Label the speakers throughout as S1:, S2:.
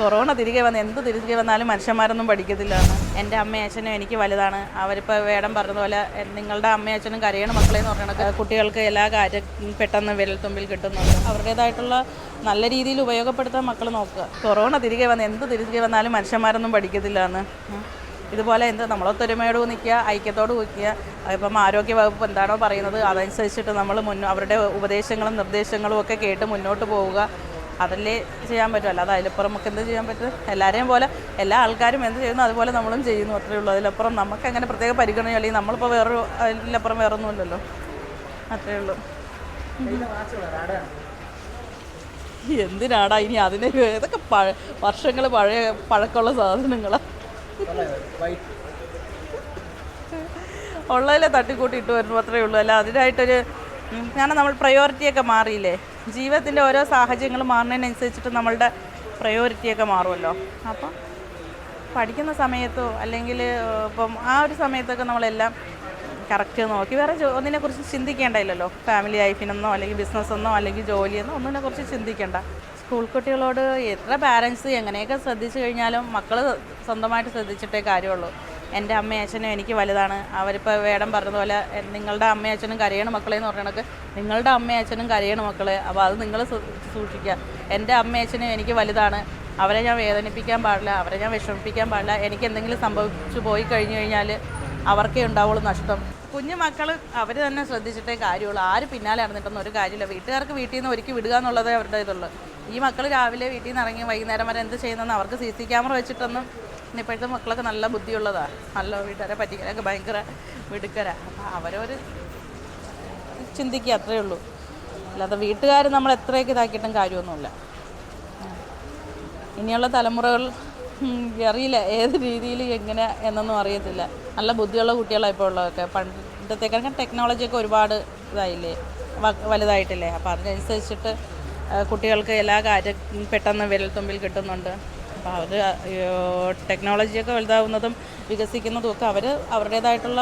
S1: Corona തിരികെ വന്ന് എന്ത് തിരികെ വന്നാലും മനുഷ്യന്മാരൊന്നും പഠിക്കത്തില്ല. എന്റെ അമ്മയും അച്ഛനും എനിക്ക് വലുതാണ്. അവരിപ്പോൾ വേടം പറഞ്ഞതുപോലെ നിങ്ങളുടെ അമ്മയും അച്ഛനും കരയണ മക്കളെന്ന് പറഞ്ഞാൽ കുട്ടികൾക്ക് എല്ലാ കാര്യം പെട്ടെന്ന് വിരൽത്തുമ്പിൽ കിട്ടുന്നുണ്ട്. അവരുടേതായിട്ടുള്ള നല്ല രീതിയിൽ ഉപയോഗപ്പെടുത്താൻ മക്കൾ നോക്കുക. കൊറോണ തിരികെ വന്ന് എന്ത് തിരികെ വന്നാലും മനുഷ്യന്മാരൊന്നും പഠിക്കത്തില്ല എന്ന് ഇതുപോലെ എന്ത് നമ്മളൊത്തൊരുമയോട് നിൽക്കുക ഐക്യത്തോട് നിൽക്കുക ഇപ്പം ആരോഗ്യ വകുപ്പ് എന്താണോ പറയുന്നത് അതനുസരിച്ചിട്ട് നമ്മൾ മുന്നോ അവരുടെ ഉപദേശങ്ങളും നിർദ്ദേശങ്ങളും ഒക്കെ കേട്ട് മുന്നോട്ട് പോവുക. അതല്ലേ ചെയ്യാൻ പറ്റും. അല്ലാതെ അതിലപ്പുറം നമുക്ക് എന്ത് ചെയ്യാൻ പറ്റും? എല്ലാവരെയും പോലെ എല്ലാ ആൾക്കാരും എന്ത് ചെയ്യുന്നു അതുപോലെ നമ്മളും ചെയ്യുന്നു. അത്രേ ഉള്ളൂ. അതിലപ്പുറം നമുക്ക് അങ്ങനെ പ്രത്യേക പരിഗണന അല്ലെങ്കിൽ നമ്മളിപ്പോൾ വേറൊരു അതിലപ്പുറം വേറെ ഒന്നുമില്ലല്ലോ അത്രേ ഉള്ളൂ. എന്തിനാടാ ഇനി അതിന് ഏതൊക്കെ പഴ വർഷങ്ങൾ പഴയ പഴക്കമുള്ള സാധനങ്ങളാണ് ഉള്ളതിലെ തട്ടിക്കൂട്ടി ഇട്ട് വരുമ്പോൾ അത്രേ ഉള്ളൂ. അല്ല അതിനായിട്ടൊരു കാരണം നമ്മൾ പ്രയോറിറ്റിയൊക്കെ മാറിയില്ലേ? ജീവിതത്തിന്റെ ഓരോ സാഹചര്യങ്ങൾ മാറുന്നതിനനുസരിച്ചിട്ട് നമ്മളുടെ പ്രയോറിറ്റിയൊക്കെ മാറുമല്ലോ. അപ്പം പഠിക്കുന്ന സമയത്തോ അല്ലെങ്കിൽ ഇപ്പം ആ ഒരു സമയത്തൊക്കെ നമ്മളെല്ലാം കറക്റ്റ് നോക്കി. വേറെ ഒന്നിനെക്കുറിച്ച് ചിന്തിക്കേണ്ടല്ലോ ഫാമിലി ലൈഫിനൊന്നോ അല്ലെങ്കിൽ ബിസിനസ്സെന്നോ അല്ലെങ്കിൽ ജോലിയെന്നോ ഒന്നിനെക്കുറിച്ച് ചിന്തിക്കേണ്ട. സ്കൂൾ കുട്ടികളോട് എത്ര പാരൻസ് എങ്ങനെയൊക്കെ ശ്രദ്ധിച്ചു കഴിഞ്ഞാലും മക്കൾ സ്വന്തമായിട്ട് ശ്രദ്ധിച്ചിട്ടേ കാര്യമുള്ളൂ. എന്റെ അമ്മയും അച്ഛനും എനിക്ക് വലുതാണ്. അവരിപ്പോൾ വേടം പറഞ്ഞതുപോലെ നിങ്ങളുടെ അമ്മയും അച്ഛനും കരയണ മക്കളെ എന്ന് പറഞ്ഞ നിങ്ങളുടെ അമ്മയും അച്ഛനും കരയണ മക്കളെ. അപ്പോൾ അത് നിങ്ങൾ സൂക്ഷിക്കുക. എന്റെ അമ്മയും അച്ഛനും എനിക്ക് വലുതാണ്. അവരെ ഞാൻ വേദനിപ്പിക്കാൻ പാടില്ല അവരെ ഞാൻ വിഷമിപ്പിക്കാൻ പാടില്ല. എനിക്ക് എന്തെങ്കിലും സംഭവിച്ചു പോയി കഴിഞ്ഞു കഴിഞ്ഞാൽ അവർക്കേ ഉണ്ടാവുള്ളൂ നഷ്ടം. കുഞ്ഞു മക്കൾ അവർ തന്നെ ശ്രദ്ധിച്ചിട്ടേ കാര്യമുള്ളൂ. ആര് പിന്നാലെ നടന്നിട്ടൊന്നും ഒരു കാര്യമില്ല. വീട്ടുകാർക്ക് വീട്ടിൽ നിന്ന് ഒരുക്കി വിടുക എന്നുള്ളതേ അവരുടെ ഇതുള്ളൂ ഈ മക്കൾ രാവിലെ വീട്ടിൽ നിന്ന് ഇറങ്ങി വൈകുന്നേരം വരെ എന്ത് ചെയ്യുന്നതെന്ന് അവർക്ക് സി സി ക്യാമറ വെച്ചിട്ടൊന്നും ഇപ്പോഴത്തെ മക്കളൊക്കെ നല്ല ബുദ്ധിയുള്ളതാണ് നല്ല വീട്ടുകാരെ പറ്റിക്കാനൊക്കെ ഭയങ്കര മിടുക്കരാ. അപ്പം അവരൊരു ചിന്തിക്കുക അത്രേ ഉള്ളൂ. അല്ലാതെ വീട്ടുകാർ നമ്മൾ എത്രയൊക്കെ ഇതാക്കിയിട്ടും കാര്യമൊന്നുമില്ല. ഇനിയുള്ള തലമുറകൾ അറിയില്ല ഏത് രീതിയിൽ എങ്ങനെ എന്നൊന്നും അറിയത്തില്ല. നല്ല ബുദ്ധിയുള്ള കുട്ടികളാണ് ഇപ്പോൾ ഉള്ളതൊക്കെ പണ്ടത്തേക്കാണെങ്കിൽ ടെക്നോളജിയൊക്കെ ഒരുപാട് ഇതായില്ലേ? വലുതായിട്ടില്ലേ? അപ്പോൾ അതിനനുസരിച്ചിട്ട് കുട്ടികൾക്ക് എല്ലാ കാര്യം പെട്ടെന്ന് വിരൽത്തുമ്പിൽ കിട്ടുന്നുണ്ട്. അപ്പോൾ അവർ ടെക്നോളജിയൊക്കെ വലുതാവുന്നതും വികസിക്കുന്നതും ഒക്കെ അവർ അവരുടേതായിട്ടുള്ള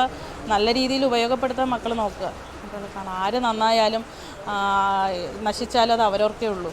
S1: നല്ല രീതിയിൽ ഉപയോഗപ്പെടുത്താൻ മക്കൾ നോക്കുക. ആര് നന്നായാലും നശിച്ചാലും അത് അവരവർക്കേ ഉള്ളൂ.